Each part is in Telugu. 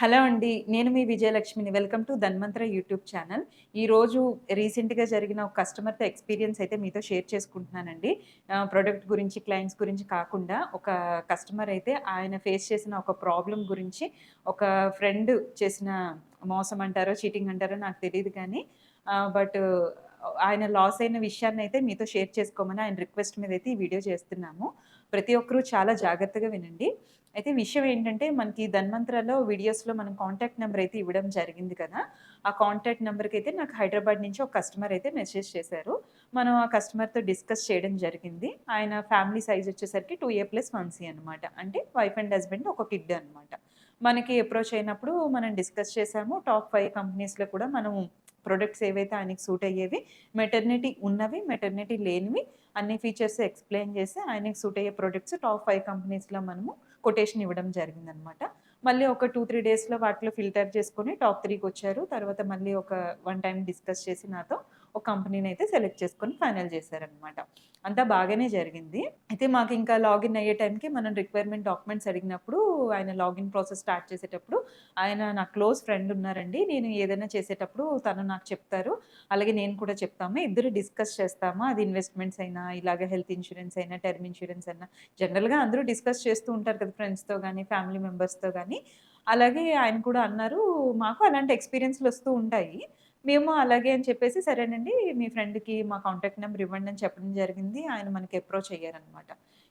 హలో అండి నేను మీ విజయలక్ష్మిని. Welcome to Dhanvantara YouTube channel. ఈరోజు రీసెంట్గా జరిగిన ఒక కస్టమర్తో ఎక్స్పీరియన్స్ అయితే మీతో షేర్ చేసుకుంటున్నానండి. ప్రోడక్ట్ గురించి క్లయింట్స్ గురించి కాకుండా ఒక కస్టమర్ అయితే ఆయన ఫేస్ చేసిన ఒక ప్రాబ్లం గురించి ఒక ఫ్రెండ్ చేసిన మోసం అంటారో చీటింగ్ అంటారో నాకు తెలియదు కానీ బట్ ఆయన లాస్ అయిన విషయాన్ని అయితే మీతో షేర్ చేసుకోమని ఆయన రిక్వెస్ట్ మీద అయితే ఈ వీడియో చేస్తున్నాము. ప్రతి ఒక్కరూ చాలా జాగ్రత్తగా వినండి. అయితే విషయం ఏంటంటే మనకి ధన్వంతరాలో వీడియోస్లో మనం కాంటాక్ట్ నెంబర్ అయితే ఇవ్వడం జరిగింది కదా. ఆ కాంటాక్ట్ నెంబర్కి అయితే నాకు హైదరాబాద్ నుంచి ఒక కస్టమర్ అయితే మెసేజ్ చేశారు. మనం ఆ కస్టమర్తో డిస్కస్ చేయడం జరిగింది. ఆయన ఫ్యామిలీ సైజ్ వచ్చేసరికి two A plus one C అనమాట అంటే వైఫ్ అండ్ హస్బెండ్ ఒక కిడ్ అనమాట మనకి అప్రోచ్ అయినప్పుడు మనం డిస్కస్ చేసాము టాప్ ఫైవ్ కంపెనీస్లో కూడా మనం ప్రొడక్ట్స్ ఏవైతే ఆయనకి సూట్ అయ్యేవి మెటర్నిటీ ఉన్నవి మెటర్నిటీ లేనివి అన్ని ఫీచర్స్ ఎక్స్ప్లెయిన్ చేసి ఆయనకి సూట్ అయ్యే ప్రొడక్ట్స్ టాప్ ఫైవ్ కంపెనీస్లో మనము కొటేషన్ ఇవ్వడం జరిగిందనమాట మళ్ళీ ఒక టూ త్రీ డేస్లో వాటిలో ఫిల్టర్ చేసుకొని టాప్ త్రీకి వచ్చారు తర్వాత మళ్ళీ ఒక వన్ టైం డిస్కస్ చేసి నాతో ఒక కంపెనీని అయితే సెలెక్ట్ చేసుకొని ఫైనల్ చేశారనమాట అంతా బాగానే జరిగింది. అయితే మాకు ఇంకా లాగిన్ అయ్యే టైంకి మనం రిక్వైర్మెంట్ డాక్యుమెంట్స్ అడిగినప్పుడు ఆయన లాగిన్ ప్రాసెస్ స్టార్ట్ చేసేటప్పుడు ఆయన నా క్లోజ్ ఫ్రెండ్ ఉన్నారండి. నేను ఏదైనా చేసేటప్పుడు తను నాకు చెప్తారు. అలాగే నేను కూడా చెప్తాము. ఇద్దరు డిస్కస్ చేస్తాము. అది ఇన్వెస్ట్మెంట్స్ అయినా ఇలాగ హెల్త్ ఇన్సూరెన్స్ అయినా టర్మ్ ఇన్సూరెన్స్ అయినా. జనరల్గా అందరూ డిస్కస్ చేస్తూ ఉంటారు కదా ఫ్రెండ్స్తో కానీ ఫ్యామిలీ మెంబర్స్తో కానీ అలాగే ఆయన కూడా అన్నారు మాకు అలాంటి ఎక్స్పీరియన్స్లు వస్తూ ఉంటాయి. మేము అలాగే అని చెప్పేసి సరేనండి మీ ఫ్రెండ్కి మా కాంటాక్ట్ నెంబర్ ఇవ్వండి అని చెప్పడం జరిగింది. ఆయన మనకి అప్రోచ్ అయ్యారనమాట.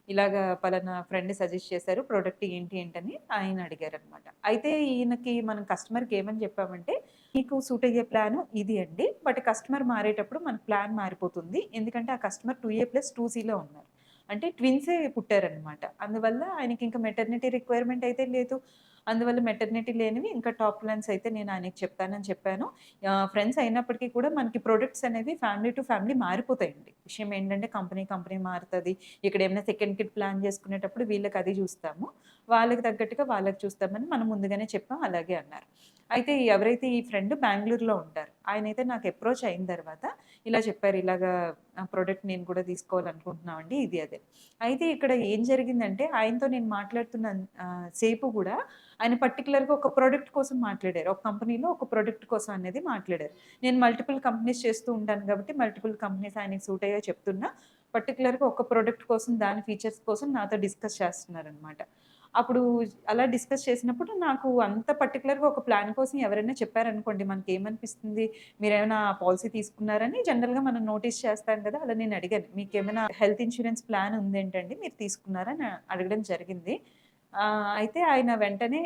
ఇలాగ పలానా ఫ్రెండ్ సజెస్ట్ చేశారు ప్రోడక్ట్ ఏంటి ఏంటని ఆయన అడిగారనమాట. అయితే ఈయనకి మనం కస్టమర్కి ఏమని చెప్పామంటే మీకు సూట్ అయ్యే ప్లాన్ ఇది అండి బట్ కస్టమర్ మారేటప్పుడు మన ప్లాన్ మారిపోతుంది. ఎందుకంటే ఆ customer two A plus two సీలో ఉన్నారు. అంటే ట్విన్సే పుట్టారనమాట అందువల్ల ఆయనకి ఇంకా మెటర్నిటీ రిక్వైర్మెంట్ అయితే లేదు. అందువల్ల మెటర్నిటీ లేనివి ఇంకా టాప్ ప్లాన్స్ అయితే నేను ఆయనకి చెప్తానని చెప్పాను. ఫ్రెండ్స్ అయినప్పటికీ కూడా మనకి ప్రొడక్ట్స్ అనేవి ఫ్యామిలీ టు ఫ్యామిలీ మారిపోతాయండి. విషయం ఏంటంటే కంపెనీ కంపెనీ మారుతుంది. ఇక్కడ ఏమైనా సెకండ్ కిట్ ప్లాన్ చేసుకునేటప్పుడు వీళ్ళకి అది చూస్తాము. వాళ్ళకి తగ్గట్టుగా వాళ్ళకి చూస్తామని మనం ముందుగానే చెప్పాం. అలాగే అన్నారు. అయితే ఎవరైతే ఈ ఫ్రెండ్ బెంగళూరులో ఉంటారు ఆయన అయితే నాకు అప్రోచ్ అయిన తర్వాత ఇలా చెప్పారు ఇలాగా ప్రోడక్ట్ నేను కూడా తీసుకోవాలనుకుంటున్నాం అండి ఇది అదే. అయితే ఇక్కడ ఏం జరిగిందంటే ఆయనతో నేను మాట్లాడుతున్న సేపు కూడా ఆయన పర్టికులర్గా ఒక ప్రోడక్ట్ కోసం మాట్లాడారు. ఒక కంపెనీలో ఒక ప్రోడక్ట్ కోసం అనేది మాట్లాడారు. నేను మల్టిపుల్ కంపెనీస్ చేస్తూ ఉంటాను కాబట్టి మల్టిపుల్ కంపెనీస్ ఆయనకి సూట్ అయ్యో చెప్తున్నా పర్టికులర్గా ఒక ప్రోడక్ట్ కోసం దాని ఫీచర్స్ కోసం నాతో డిస్కస్ చేస్తున్నారనమాట అప్పుడు అలా డిస్కస్ చేసినప్పుడు నాకు అంత పర్టికులర్గా ఒక ప్లాన్ కోసం ఎవరైనా చెప్పారనుకోండి మనకి ఏమనిపిస్తుంది మీరు ఏమైనా పాలసీ తీసుకున్నారని జనరల్గా మనం నోటీస్ చేస్తాం కదా అలా నేను అడిగాను. మీకు ఏమైనా హెల్త్ ఇన్సూరెన్స్ ప్లాన్ ఉంది ఏంటండి మీరు తీసుకున్నారని అడగడం జరిగింది. అయితే ఆయన వెంటనే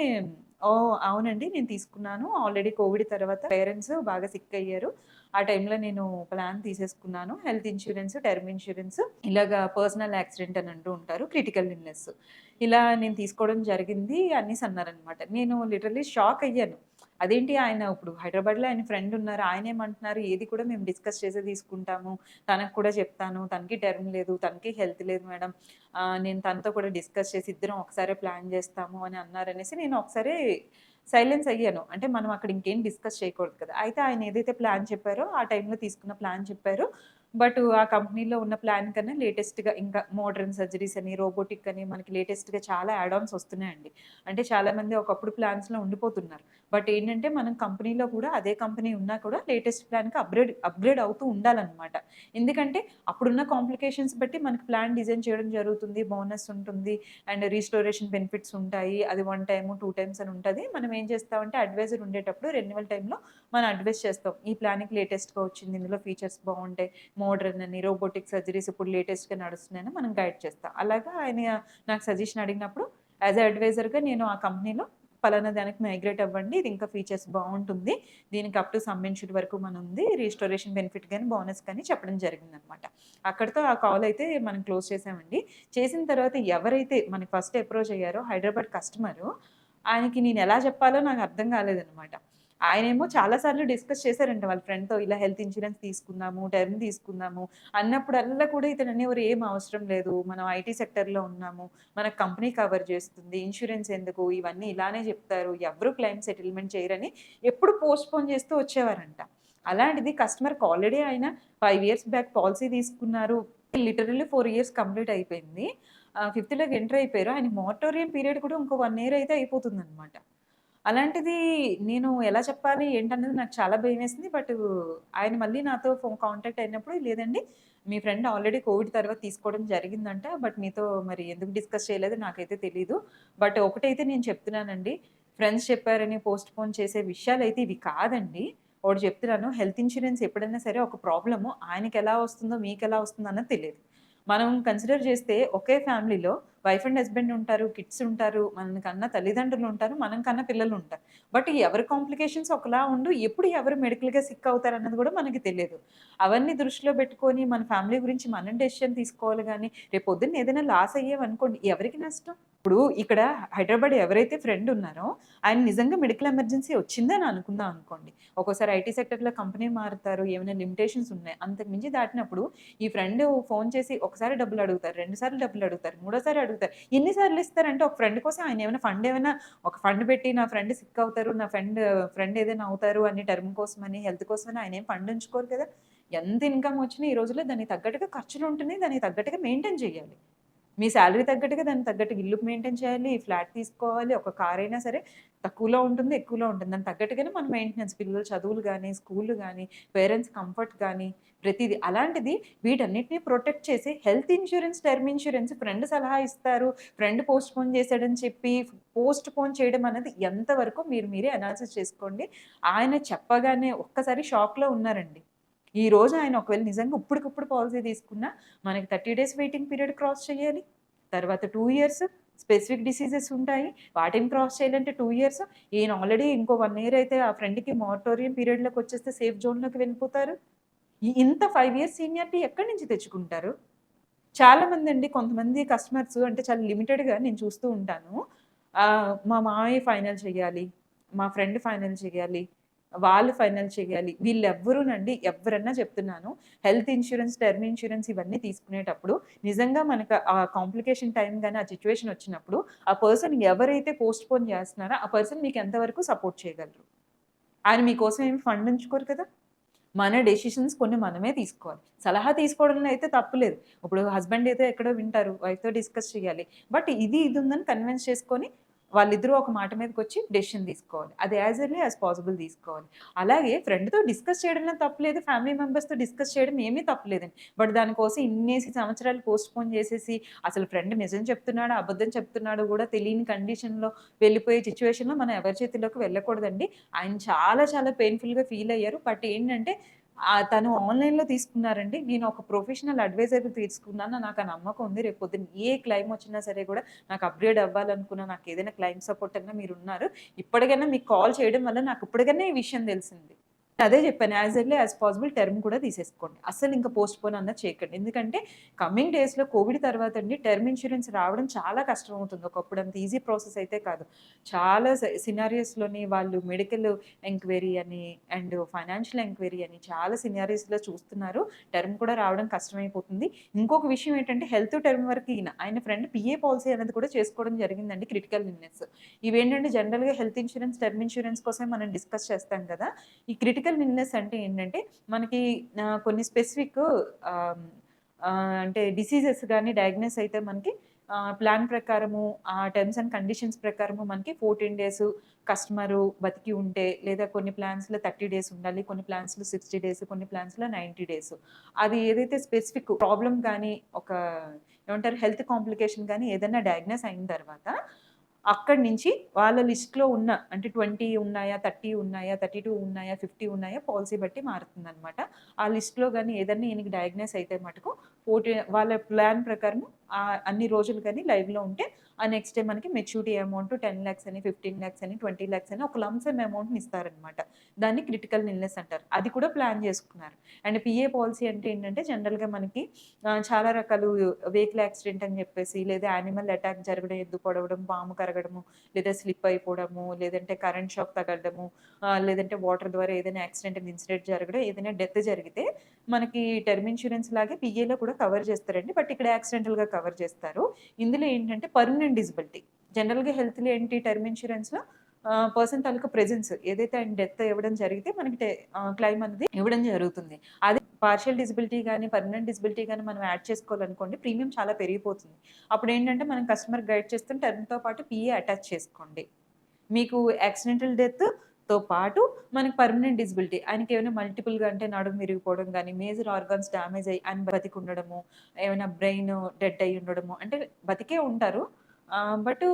ఓ అవునండి. నేను తీసుకున్నాను. ఆల్రెడీ కోవిడ్ తర్వాత పేరెంట్స్ బాగా సిక్ అయ్యారు. ఆ టైంలో నేను ప్లాన్ తీసేసుకున్నాను. హెల్త్ ఇన్సూరెన్స్ టర్మ్ ఇన్సూరెన్స్ ఇలాగా పర్సనల్ యాక్సిడెంట్ అని అంటూ ఉంటారు. Critical illness. ఇలా నేను తీసుకోవడం జరిగింది. అన్నీస్ అన్నారనమాట నేను లిటరలీ షాక్ అయ్యాను. అదేంటి ఆయన ఇప్పుడు హైదరాబాద్లో ఆయన ఫ్రెండ్ ఉన్నారు. ఆయన ఏమంటున్నారు? ఏది కూడా మేము డిస్కస్ చేసే తీసుకుంటాము. తనకు కూడా చెప్తాను. తనకి టర్మ్ లేదు. తనకి హెల్త్ లేదు మేడం. నేను తనతో కూడా డిస్కస్ చేసి ఇద్దరం ఒకసారి ప్లాన్ చేస్తాము అని అన్నారనేసి నేను ఒకసారి సైలెన్స్ అయ్యాను. అంటే మనం అక్కడ ఇంకేం డిస్కస్ చేయకూడదు కదా. అయితే ఆయన ఏదైతే ప్లాన్ చెప్పారో ఆ టైంలో తీసుకున్న ప్లాన్ చెప్పారో. బట్ ఆ కంపెనీలో ఉన్న ప్లాన్ కన్నా లేటెస్ట్గా ఇంకా మోడర్న్ సర్జరీస్ అని రోబోటిక్ అని మనకి లేటెస్ట్గా చాలా యాడాన్స్ వస్తున్నాయండి. అంటే చాలామంది ఒకప్పుడు ప్లాన్స్లో ఉండిపోతున్నారు. బట్ ఏంటంటే మనం కంపెనీలో కూడా అదే కంపెనీ ఉన్నా కూడా లేటెస్ట్ ప్లాన్కి అప్గ్రేడ్ అప్గ్రేడ్ అవుతూ ఉండాలన్నమాట. ఎందుకంటే అప్పుడున్న కాంప్లికేషన్స్ బట్టి మనకి ప్లాన్ డిజైన్ చేయడం జరుగుతుంది బోనస్ ఉంటుంది అండ్ రీస్టోరేషన్ బెనిఫిట్స్ ఉంటాయి. అది వన్ టైము టూ టైమ్స్ అని ఉంటుంది. మనం ఏం చేస్తామంటే అడ్వైజర్ ఉండేటప్పుడు రెన్యువల్ టైంలో మనం అడ్వైస్ చేస్తాం. ఈ ప్లానింగ్ లేటెస్ట్గా వచ్చింది ఇందులో ఫీచర్స్ బాగుంటాయి మోడర్న్ అని రోబోటిక్ సర్జరీస్ ఇప్పుడు లేటెస్ట్గా నడుస్తున్నాయని మనం గైడ్ చేస్తాం. అలాగా ఆయన నాకు సజెషన్ అడిగినప్పుడు యాజ్ అ అడ్వైజర్గా నేను ఆ కంపెనీలో పలానా దానికి మైగ్రేట్ అవ్వండి ఇది ఇంకా ఫీచర్స్ బాగుంటుంది దీనికి అప్ టు సమ్మెన్షూట్ వరకు మన ఉంది రీస్టోరేషన్ బెనిఫిట్ కానీ బోనస్ కానీ చెప్పడం జరిగింది అనమాట అక్కడితో ఆ కాల్ అయితే మనం క్లోజ్ చేసామండి. చేసిన తర్వాత ఎవరైతే మనకి ఫస్ట్ అప్రోచ్ అయ్యారో హైదరాబాద్ కస్టమరు ఆయనకి నేను ఎలా చెప్పాలో నాకు అర్థం కాలేదనమాట. ఆయనేమో చాలాసార్లు డిస్కస్ చేశారంట వాళ్ళ ఫ్రెండ్తో ఇలా హెల్త్ ఇన్సూరెన్స్ తీసుకుందాము టర్మ్ తీసుకుందాము. అన్నప్పుడల్లా కూడా ఇతను అనేవారు ఏం అవసరం లేదు మనం ఐటీ సెక్టర్లో ఉన్నాము మన కంపెనీ కవర్ చేస్తుంది ఇన్సూరెన్స్ ఎందుకు? ఇవన్నీ ఇలానే చెప్తారు ఎవరు క్లైమ్ సెటిల్మెంట్ చేయరని ఎప్పుడు పోస్ట్ పోన్ చేస్తూ వచ్చేవారంట. అలాంటిది కస్టమర్కి ఆల్రెడీ ఆయన ఫైవ్ ఇయర్స్ బ్యాక్ పాలసీ తీసుకున్నారు లిటరల్లీ ఫోర్ ఇయర్స్ కంప్లీట్ అయిపోయింది. ఫిఫ్త్లోకి ఎంటర్ అయిపోయారు. ఆయన మోటోరియం పీరియడ్ కూడా ఇంకో వన్ ఇయర్ అయితే అయిపోతుంది అనమాట అలాంటిది నేను ఎలా చెప్పాలి ఏంటన్నది నాకు చాలా భయమేసింది. బట్ ఆయన మళ్ళీ నాతో ఫోన్ కాంటాక్ట్ అయినప్పుడు లేదండి మీ ఫ్రెండ్ ఆల్రెడీ కోవిడ్ తర్వాత తీసుకోవడం జరిగిందంట. బట్ మీతో మరి ఎందుకు డిస్కస్ చేయలేదు నాకైతే తెలీదు. బట్ ఒకటైతే నేను చెప్తున్నానండి. ఫ్రెండ్స్ చెప్పారని పోస్ట్‌పోన్ చేసే విషయాలు అయితే ఇవి కాదండి. ఒకటి చెప్తున్నాను. హెల్త్ ఇన్సూరెన్స్ ఎప్పుడైనా సరే ఒక ప్రాబ్లము ఆయనకి ఎలా వస్తుందో, మీకు ఎలా వస్తుందో అన్నది తెలియదు మనం కన్సిడర్ చేస్తే ఒకే ఫ్యామిలీలో వైఫ్ అండ్ హస్బెండ్ ఉంటారు, కిడ్స్ ఉంటారు, మనకన్నా తల్లిదండ్రులు ఉంటారు, మనం కన్నా పిల్లలు ఉంటారు. బట్ ఎవరి కాంప్లికేషన్స్ ఒకలా ఉండు, ఎప్పుడు ఎవరు మెడికల్‌గా సిక్ అవుతారన్నది కూడా మనకి తెలియదు. అవన్నీ దృష్టిలో పెట్టుకొని మన ఫ్యామిలీ గురించి మనం డెసిషన్ తీసుకోవాలి కానీ రేపు పొద్దున్న ఏదైనా లాస్ అయ్యేవనుకోండి ఎవరికి నష్టం? ఇప్పుడు ఇక్కడ హైదరాబాద్ ఎవరైతే ఫ్రెండ్ ఉన్నారో, ఆయన నిజంగా మెడికల్ ఎమర్జెన్సీ వచ్చిందని అనుకుందాం అనుకోండి. ఒక్కోసారి ఐటీ సెక్టర్‌లో కంపెనీ మారుతారు, ఏమైనా లిమిటేషన్స్ ఉన్నాయి. అంతకు మించి దాటినప్పుడు ఈ ఫ్రెండ్ ఫోన్ చేసి ఒకసారి డబ్బులు అడుగుతారు, రెండుసార్లు డబ్బులు అడుగుతారు, మూడోసారి అడుగుతారు. ఎన్నిసార్లు ఇస్తారంటే ఒక ఫ్రెండ్ కోసం ఆయన ఏమైనా ఫండ్ ఏమైనా ఒక ఫండ్ పెట్టి నా ఫ్రెండ్ సిక్ అవుతారు, నా ఫ్రెండ్ ఫ్రెండ్ ఏదైనా అవుతారు అని టర్మ్ కోసమని, హెల్త్ కోసమని ఆయన ఏం ఫండ్ ఉంచుకోరు కదా! ఎంత ఇన్‌కమ్ వచ్చినా ఈ రోజుల్లో దానికి తగ్గట్టుగా ఖర్చులు ఉంటున్నాయి. దానికి తగ్గట్టుగా మెయింటైన్ చేయాలి. మీ శాలరీ తగ్గట్టుగా దానికి తగ్గట్టుగా ఇల్లు మెయింటైన్ చేయాలి, ఫ్లాట్ తీసుకోవాలి. ఒక కార్ అయినా సరే తక్కువలో ఉంటుంది, ఎక్కువలో ఉంటుంది. దానికి తగ్గట్టుగానే మన మెయింటెనెన్స్ పిల్లలు చదువులు కానీ స్కూళ్ళు కానీ పేరెంట్స్ కంఫర్ట్ కానీ ప్రతిదీ అలాంటిది వీటన్నిటిని ప్రొటెక్ట్ చేసి health insurance term insurance friend సలహా ఇస్తారు. ఫ్రెండ్ పోస్ట్‌పోన్ చేశాడని చెప్పి పోస్ట్ పోన్ చేయడం అనేది ఎంతవరకు మీరు మీరే అనాలిసిస్ చేసుకోండి. ఆయన చెప్పగానే ఒక్కసారి షాక్‌లో ఉన్నారండి. ఈ రోజు ఆయన ఒకవేళ నిజంగా ఇప్పటికిప్పుడు పాలసీ తీసుకున్నా మనకి 30 డేస్ వెయిటింగ్ పీరియడ్ క్రాస్ చేయాలి. తర్వాత టూ ఇయర్స్ స్పెసిఫిక్ డిసీజెస్ ఉంటాయి. వాటిని క్రాస్ చేయాలంటే టూ ఇయర్స్. ఈయన ఆల్రెడీ ఇంకో వన్ ఇయర్ అయితే ఆ ఫ్రెండ్‌కి మోరటోరియం పీరియడ్‌లోకి వచ్చేస్తే సేఫ్ జోన్‌లోకి వెళ్ళిపోతారు. ఇంత ఫైవ్ ఇయర్స్ సీనియారిటీ ఎక్కడి నుంచి తెచ్చుకుంటారు? చాలామందండి కొంతమంది కస్టమర్స్ అంటే చాలా లిమిటెడ్‌గా నేను చూస్తూ ఉంటాను. మా మామయ్య ఫైనల్ చేయాలి, మా ఫ్రెండ్ ఫైనల్ చేయాలి, వాళ్ళు ఫైనల్ చేయాలి. వీళ్ళెవ్వరూనండి ఎవరన్నా చెప్తున్నాను. హెల్త్ ఇన్సూరెన్స్ టర్మ్ ఇన్సూరెన్స్ ఇవన్నీ తీసుకునేటప్పుడు నిజంగా మనకు ఆ కాంప్లికేషన్ టైం కానీ ఆ సిచ్యువేషన్ వచ్చినప్పుడు ఆ పర్సన్ ఎవరైతే పోస్ట్‌పోన్ చేస్తున్నారో ఆ పర్సన్ మీకు ఎంతవరకు సపోర్ట్ చేయగలరు? ఆయన మీకోసం ఏమి ఫండ్ ఉంచుకోరు కదా! మన డెసిషన్స్ కొన్ని మనమే తీసుకోవాలి. సలహా తీసుకోవడంలో అయితే తప్పులేదు ఇప్పుడు హస్బెండ్ అయితే ఎక్కడో వింటారు. వైఫ్‌తో డిస్కస్ చేయాలి. బట్ ఇది ఇది ఉందని కన్విన్స్ చేసుకొని వాళ్ళిద్దరూ ఒక మాట మీదకి వచ్చి డెసిషన్ తీసుకోవాలి. అది యాజ్ ఎర్లీ యాజ్ పాసిబుల్ తీసుకోవాలి. అలాగే ఫ్రెండ్‌తో డిస్కస్ చేయడంలో తప్పలేదు ఫ్యామిలీ మెంబర్స్‌తో డిస్కస్ చేయడం ఏమీ తప్పలేదండి బట్ దానికోసం ఇన్నేసి సంవత్సరాలు పోస్ట్‌పోన్ చేసేసి అసలు ఫ్రెండ్ నిజం చెప్తున్నాడు అబద్ధం చెప్తున్నాడు కూడా తెలియని కండిషన్‌లో వెళ్ళిపోయే సిచ్యువేషన్లో మనం ఎవరి చేతిలోకి వెళ్ళకూడదండి. ఆయన చాలా చాలా పెయిన్‌ఫుల్‌గా ఫీల్ అయ్యారు. బట్ ఏంటంటే తను ఆన్‌లైన్‌లో తీసుకున్నారండి. నేను ఒక ప్రొఫెషనల్ అడ్వైజర్ తీసుకున్నాను. నాకు ఆ నమ్మకం ఉంది. రేపు పొద్దున్న ఏ క్లైమ్ వచ్చినా సరే కూడా నాకు అప్‌గ్రేడ్ అవ్వాలనుకున్నా, నాకు ఏదైనా క్లైమ్ సపోర్ట్ అన్నా మీరున్నారు. ఇప్పటికైనా మీకు కాల్ చేయడం వల్ల నాకు ఇప్పటికైనా ఈ విషయం తెలిసింది. అదే చెప్పాను. As early as possible term కూడా తీసేసుకోండి. అసలు ఇంకా పోస్ట్ పోన్ అన్న చేయకండి. ఎందుకంటే కమింగ్ డేస్‌లో కోవిడ్ తర్వాత అండి టర్మ్ ఇన్సూరెన్స్ రావడం చాలా కష్టం అవుతుంది ఒకప్పుడు అంత ఈజీ ప్రాసెస్ అయితే కాదు. చాలా సినారియస్లోని వాళ్ళు మెడికల్ ఎంక్వైరీ అని అండ్ ఫైనాన్షియల్ ఎంక్వైరీ అని చాలా సినారియస్లో చూస్తున్నారు. టర్మ్ కూడా రావడం కష్టమైపోతుంది. ఇంకొక విషయం ఏంటంటే హెల్త్ టర్మ్ వరకు ఈయన ఆయన ఫ్రెండ్ పిఏ పాలసీ అనేది కూడా చేసుకోవడం జరిగిందండి క్రిటికల్ ఇల్‌నెస్. ఇవేంటంటే జనరల్‌గా హెల్త్ ఇన్సూరెన్స్ టర్మ్ ఇన్సూరెన్స్ కోసం మనం డిస్కస్ చేస్తాం కదా! ఈ క్రిటికల్ ఇల్‌నెస్ అంటే ఏంటంటే మనకి కొన్ని స్పెసిఫిక్ అంటే డిసీజెస్ కానీ డయాగ్నోస్ అయితే మనకి ప్లాన్ ప్రకారము ఆ టర్మ్స్ అండ్ కండిషన్స్ ప్రకారము మనకి 14 డేస్ కస్టమరు బతికి ఉంటే లేదా కొన్ని ప్లాన్స్‌లో 30 డేస్ ఉండాలి. కొన్ని ప్లాన్స్‌లో 60 డేస్, కొన్ని ప్లాన్స్‌లో 90 డేస్. అది ఏదైతే స్పెసిఫిక్ ప్రాబ్లం కానీ ఒక ఏమంటారు హెల్త్ కాంప్లికేషన్ కానీ ఏదైనా డయాగ్నోస్ అయిన తర్వాత అక్కడి నుంచి వాళ్ళ లిస్ట్‌లో ఉన్న అంటే 20 ఉన్నాయా, 30 ఉన్నాయా, 32 ఉన్నాయా, 50 ఉన్నాయా పాలసీ బట్టి మారుతుందనమాట. ఆ లిస్ట్‌లో కానీ ఏదన్నా ఈయనకి డయాగ్నైస్ అయితే మటుకు ఫోర్టీ వాళ్ళ ప్లాన్ ప్రకారం అన్ని రోజులు కానీ లైవ్‌లో ఉంటే నెక్స్ట్ డే మనకి మెచ్యూరిటీ అమౌంట్ టెన్ ల్యాక్స్ అని, 15,00,000 అని, 20,00,000 అని ఒక లంసమ్ అమౌంట్‌ని ఇస్తారనమాట. దాన్ని క్రిటికల్ ఇల్‌నెస్ అంటారు. అది కూడా ప్లాన్ చేసుకున్నారు. అండ్ పిఏ పాలసీ అంటే ఏంటంటే జనరల్‌గా మనకి చాలా రకాలు వెహికల్ యాక్సిడెంట్ అని చెప్పేసి లేదా యానిమల్ అటాక్ జరగడం, ఎద్దు పొడవడం, పాము కరగడము, లేదా స్లిప్ అయిపోవడము, లేదంటే కరెంట్ షాక్ తగలడము, లేదంటే వాటర్ ద్వారా ఏదైనా యాక్సిడెంట్ ఇన్సిడెంట్ జరగడం, ఏదైనా డెత్ జరిగితే మనకి టర్మ్ ఇన్సూరెన్స్ లాగే పిఏలో కూడా కవర్ చేస్తారండి. బట్ ఇక్కడ యాక్సిడెంటల్‌గా కవర్ చేస్తారు. ఇందులో ఏంటంటే పర్మనెంట్ డిజబిలిటీ. జనరల్‌గా హెల్త్‌లో ఏంటి టర్మ్ ఇన్సూరెన్స్లో పర్సన్ తాలూకా ప్రెజెన్స్ ఏదైతే ఆయన డెత్ ఇవ్వడం జరిగితే మనకి క్లైమ్ క్లెయిమ్ అనేది ఇవ్వడం జరుగుతుంది. అదే పార్షియల్ డిజబిలిటీ కానీ పర్మనెంట్ డిజబిలిటీ గాని మనం యాడ్ చేసుకోవాలనుకోండి ప్రీమియం చాలా పెరిగిపోతుంది. అప్పుడు ఏంటంటే మనం కస్టమర్ గైడ్ చేస్తుంటే టర్మ్‌తో పాటు పిఏ అటాచ్ చేసుకోండి. మీకు యాక్సిడెంటల్ డెత్తో పాటు మనకి పర్మనెంట్ డిజిబిలిటీ ఆయనకి ఏమైనా మల్టిపుల్గా అంటే నడుము విరిగిపోవడం కానీ మేజర్ ఆర్గాన్స్ డ్యామేజ్ అయ్యి ఆయన బతికి ఉండడము ఏమైనా బ్రెయిన్ డెడ్ అయి ఉండడము అంటే బతికే ఉంటారు బట్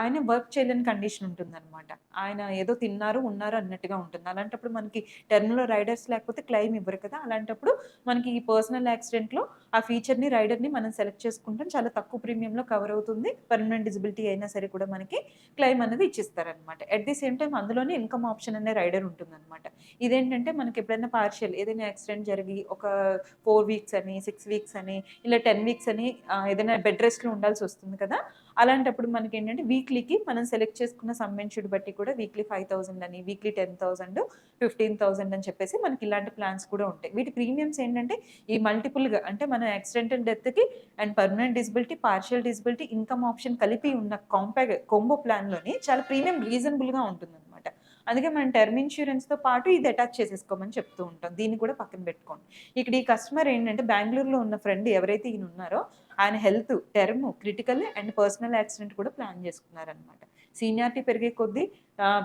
ఆయన వర్క్ చేయలేని కండిషన్ ఉంటుందన్నమాట. ఆయన ఏదో తిన్నారు ఉన్నారు అన్నట్టుగా ఉంటుంది. అలాంటప్పుడు మనకి టర్మ్లో రైడర్స్ లేకపోతే క్లెయిమ్ ఇవ్వరు కదా. అలాంటప్పుడు మనకి ఈ పర్సనల్ యాక్సిడెంట్లో ఆ ఫీచర్ని రైడర్ని మనం సెలెక్ట్ చేసుకుంటాం. చాలా తక్కువ ప్రీమియంలో కవర్ అవుతుంది. పర్మనెంట్ డిజిబిలిటీ అయినా సరే కూడా మనకి క్లెయిమ్ అనేది ఇచ్చిస్తారనమాట అట్ ది సేమ్ టైం అందులోనే ఇన్కమ్ ఆప్షన్ అనే రైడర్ ఉంటుందన్నమాట. ఇదేంటంటే మనకి ఎప్పుడైనా పార్షియల్ ఏదైనా యాక్సిడెంట్ జరిగి ఒక ఫోర్ వీక్స్ అని సిక్స్ వీక్స్ అని ఇలా టెన్ వీక్స్ అని ఏదైనా బెడ్ రెస్ట్లో ఉండాల్సి వస్తుంది కదా. అలాంటప్పుడు మనకి ఏంటంటే వీక్లీకి మనం సెలెక్ట్ చేసుకున్న సమ్మెన్షుడ్ బట్టి కూడా వీక్లీ ఫైవ్ థౌసండ్ అని weekly ten thousand fifteen thousand అని చెప్పేసి మనకి ఇలాంటి ప్లాన్స్ కూడా ఉంటాయి. వీటి ప్రీమియమ్స్ ఏంటంటే ఈ మల్టిపుల్గా అంటే మన accidental డెత్కి and permanent disability partial disability income option కలిపి ఉన్న కాంపాక్ కొంబో ప్లాన్లోని చాలా ప్రీమియం రీజనబుల్గా ఉంటుంది అనమాట అందుకే మనం టర్మ్ ఇన్సూరెన్స్తో పాటు ఇది అటాచ్ చేసేసుకోమని చెప్తూ ఉంటాం. దీన్ని కూడా పక్కన పెట్టుకోండి. ఇక్కడ ఈ కస్టమర్ ఏంటంటే బెంగళూరులో ఉన్న ఫ్రెండ్ ఎవరైతే ఈయన ఉన్నారో ఆయన health term critical and personal accident కూడా ప్లాన్ చేసుకున్నారనమాట సీనియారిటీ పెరిగే కొద్దీ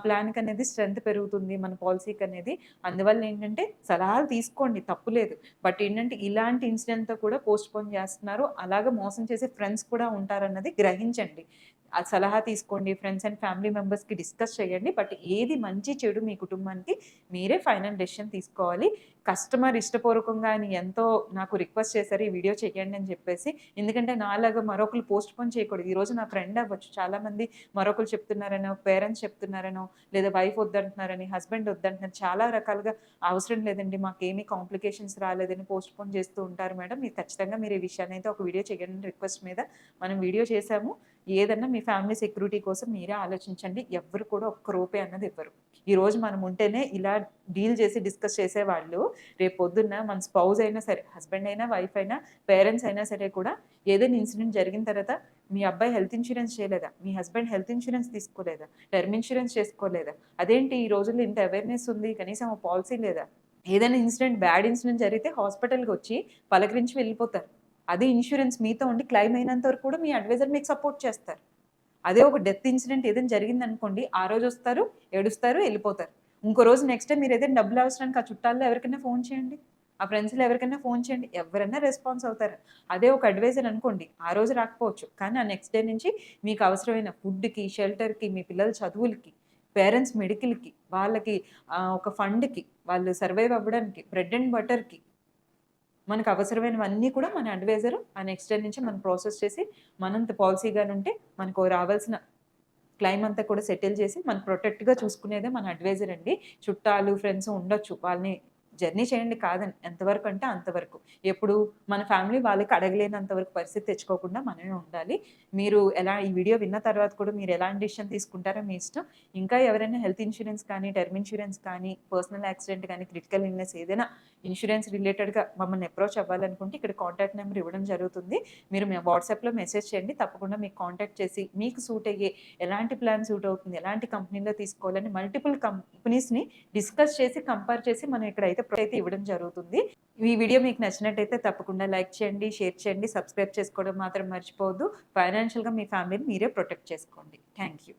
ప్లాన్కి అనేది స్ట్రెంత్ పెరుగుతుంది మన పాలసీకి అనేది అందువల్ల ఏంటంటే సలహాలు తీసుకోండి తప్పులేదు బట్ ఏంటంటే ఇలాంటి ఇన్సిడెంట్తో కూడా పోస్ట్ పోన్ చేస్తున్నారు. అలాగే మోసం చేసే ఫ్రెండ్స్ కూడా ఉంటారన్నది గ్రహించండి. ఆ సలహా తీసుకోండి ఫ్రెండ్స్ అండ్ ఫ్యామిలీ మెంబర్స్కి డిస్కస్ చేయండి. బట్ ఏది మంచి చెడు మీ కుటుంబానికి మీరే ఫైనల్ డెసిషన్ తీసుకోవాలి. కస్టమర్ ఇష్టపూర్వకంగా ఆయన ఎంతో నాకు రిక్వెస్ట్ చేశారు ఈ వీడియో చేయండి అని చెప్పేసి. ఎందుకంటే నాలాగా మరొకరు పోస్ట్ పోన్ చేయకూడదు ఈరోజు నా ఫ్రెండ్ అవ్వచ్చు. చాలామంది మరొకరు చెప్తున్నారనో పేరెంట్స్ చెప్తున్నారనో లేదా వైఫ్ వద్దంటున్నారని హస్బెండ్ వద్దంటున్నారు. చాలా రకాలుగా అవసరం లేదండి. మాకు కాంప్లికేషన్స్ రాలేదని పోస్ట్ పోన్ చేస్తూ ఉంటారు మేడం. మీరు ఖచ్చితంగా మీరు ఈ విషయాన్ని అయితే ఒక వీడియో చేయండి రిక్వెస్ట్ మీద. మనం వీడియో చేశాము. ఏదన్నా మీ ఫ్యామిలీ సెక్యూరిటీ కోసం మీరే ఆలోచించండి. ఎవ్వరు కూడా ఒక్క రూపాయి అన్నది ఇవ్వరు. ఈ రోజు మనం ఉంటేనే ఇలా డీల్ చేసి డిస్కస్ చేసేవాళ్ళు. రేపు పొద్దున్న మన స్పౌజ్ అయినా సరే హస్బెండ్ అయినా వైఫ్ అయినా పేరెంట్స్ అయినా సరే కూడా ఏదైనా ఇన్సిడెంట్ జరిగిన తర్వాత మీ అబ్బాయి హెల్త్ ఇన్సూరెన్స్ చేయలేదా? మీ హస్బెండ్ హెల్త్ ఇన్సూరెన్స్ తీసుకోలేదా? టర్మ్ ఇన్సూరెన్స్ చేసుకోలేదా? అదేంటి ఈ రోజుల్లో ఇంత అవేర్నెస్ ఉంది కనీసం ఆ పాలసీ లేదా? ఏదైనా ఇన్సిడెంట్ బ్యాడ్ ఇన్సిడెంట్ జరిగితే హాస్పిటల్కి వచ్చి పలకరించి వెళ్ళిపోతారు. అదే ఇన్సూరెన్స్ మీతో ఉండి క్లైమ్ అయినంత వరకు కూడా మీ అడ్వైజర్ మీకు సపోర్ట్ చేస్తారు. అదే ఒక డెత్ ఇన్సిడెంట్ ఏదైనా జరిగింది అనుకోండి ఆ రోజు వస్తారు ఏడుస్తారు వెళ్ళిపోతారు. ఇంకో రోజు నెక్స్ట్ టైం మీరు ఏదైనా డబ్బులు అవసరానికి ఆ చుట్టాల్లో ఎవరికైనా ఫోన్ చేయండి. ఆ ఫ్రెండ్స్లో ఎవరికైనా ఫోన్ చేయండి. ఎవరైనా రెస్పాన్స్ అవుతారు. అదే ఒక అడ్వైజర్ అనుకోండి ఆ రోజు రాకపోవచ్చు. కానీ ఆ నెక్స్ట్ డే నుంచి మీకు అవసరమైన ఫుడ్కి షెల్టర్కి మీ పిల్లల చదువులకి పేరెంట్స్ మెడికల్కి వాళ్ళకి ఒక ఫండ్కి వాళ్ళు సర్వైవ్ అవ్వడానికి బ్రెడ్ అండ్ బటర్కి మనకు అవసరమైనవన్నీ కూడా మన అడ్వైజర్ ఆ నెక్స్ట్ డే నుంచి మనం ప్రాసెస్ చేసి మనంత పాలసీగానే ఉంటే మనకు రావాల్సిన క్లైమ్ అంతా కూడా సెటిల్ చేసి మనం ప్రొటెక్ట్గా చూసుకునేదే మన అడ్వైజర్ అండి. చుట్టాలు ఫ్రెండ్స్ ఉండొచ్చు. వాళ్ళని జర్నీ చేయండి కాదని ఎంతవరకు అంటే అంతవరకు. ఎప్పుడు మన ఫ్యామిలీ వాళ్ళకి అడగలేనంత వరకు పరిస్థితి తెచ్చుకోకుండా మనమే ఉండాలి. మీరు ఎలా ఈ వీడియో విన్న తర్వాత కూడా మీరు ఎలాంటి డిసిషన్ తీసుకుంటారో మీ ఇష్టం. ఇంకా ఎవరైనా హెల్త్ ఇన్సూరెన్స్ కానీ టర్మ్ ఇన్సూరెన్స్ కానీ పర్సనల్ యాక్సిడెంట్ కానీ క్రిటికల్ ఇల్నెస్ ఏదైనా ఇన్సూరెన్స్ రిలేటెడ్గా మమ్మల్ని అప్రోచ్ అవ్వాలనుకుంటే ఇక్కడ కాంటాక్ట్ నెంబర్ ఇవ్వడం జరుగుతుంది. మీరు మేము వాట్సాప్లో మెసేజ్ చేయండి. తప్పకుండా మీకు కాంటాక్ట్ చేసి మీకు సూట్ అయ్యే ఎలాంటి ప్లాన్ సూట్ అవుతుంది ఎలాంటి కంపెనీలో తీసుకోవాలని మల్టిపుల్ కంపెనీస్ని డిస్కస్ చేసి కంపేర్ చేసి మనం ఇక్కడ అయితే అయితే ఇవ్వడం జరుగుతుంది. ఈ వీడియో మీకు నచ్చినట్టయితే తప్పకుండా లైక్ చేయండి షేర్ చేయండి సబ్స్క్రైబ్ చేసుకోవడం మాత్రం మర్చిపోవద్దు. ఫైనాన్షియల్గా మీ ఫ్యామిలీని మీరే ప్రొటెక్ట్ చేసుకోండి. Thank you